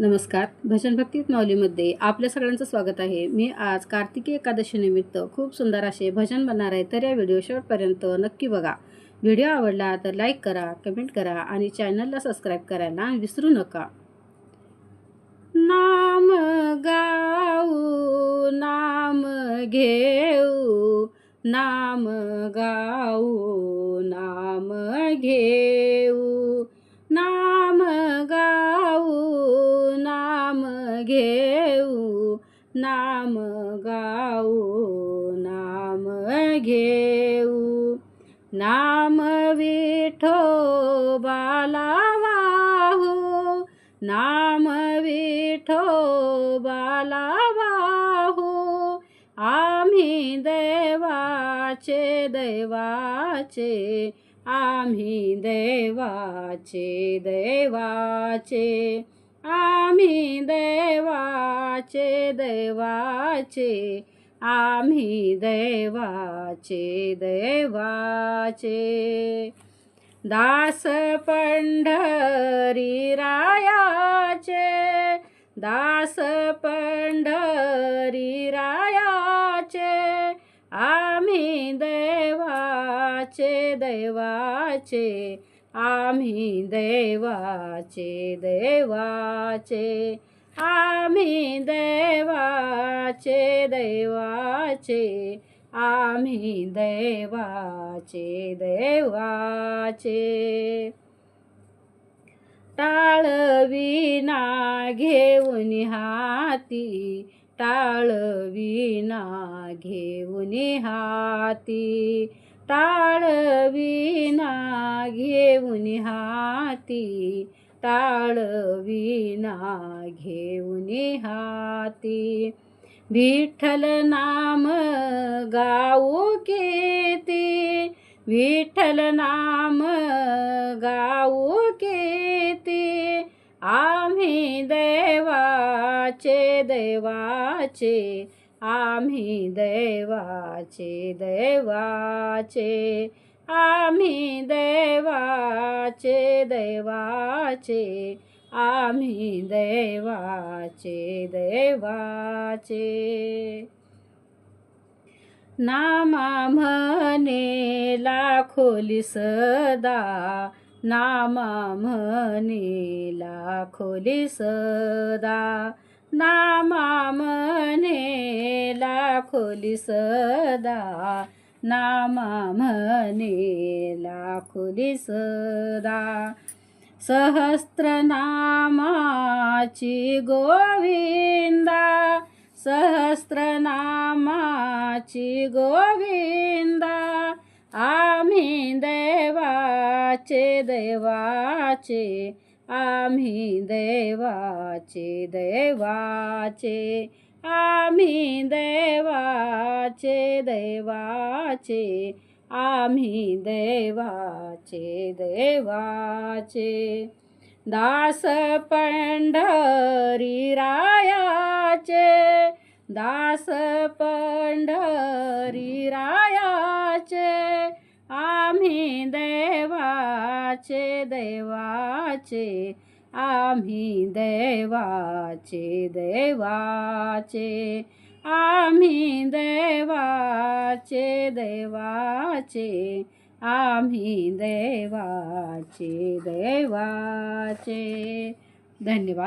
नमस्कार. भजन भक्तीत माऊलीमध्ये आपल्या सगळ्यांचं स्वागत आहे. मी आज कार्तिकी एकादशीनिमित्त खूप सुंदर असे भजन बनणार आहे तर या व्हिडिओ शेवटपर्यंत नक्की बघा. व्हिडिओ आवडला तर लाईक करा कमेंट करा आणि चॅनलला सबस्क्राईब करायला विसरू नका. नाम गाऊ नाम घेऊ नाम गाऊ नाम घेऊ नाम गाऊ घेऊ नाम गाऊ नाम घेऊ. नाम विठो बालावाहो नाम विठो बालावाहो आम्ही देवाचे देवाचे आम्ही देवाचे देवाचे. आम्ही देवाचे देवाचे आम्ही देवाचे देवाचे. दास पंढरी रायाचे दास पंढरी रायाचे आम्ही देवाचे देवाचे आम्ही देवाचे देवाचे. आम्ही देवाचे देवाचे. आम्ही देवाचे देवाचे. टाळविना घेऊन हाती टाळविना घेऊन हाती. टाळविना घेऊन हाती टाळविना घेऊन हाती. विठ्ठल नाम गाऊ केती. विठ्ठल नाम गाऊ केती. आम्ही देवाचे देवाचे. आम्ही देवाचे देवाचे. आम्ही देवाचे देवाचे. आम्ही देवाचे देवाचे. नामा म्हणे लाखोली सदा नामा म्हणे लाखोली सदा नामा म्हणे लाखोली सदा नामा म्हणे लाखोली सदा सहस्त्रनामाची गोविंदा. सहस्त्रनामाची गोविंदा. आम्ही देवाचे देवाचे. आम्ही देवाचे देवाचे. आम्ही देवाचे देवाचे. आम्ही देवाचे देवाचे. दास पंढरी रायाचे. दास पंढरी रायाचे. आम्ही देवाचे देवाचे. आम्ही देवाचे देवाचे. आम्ही देवाचे देवाचे. आम्ही देवाचे देवाचे. धन्यवाद.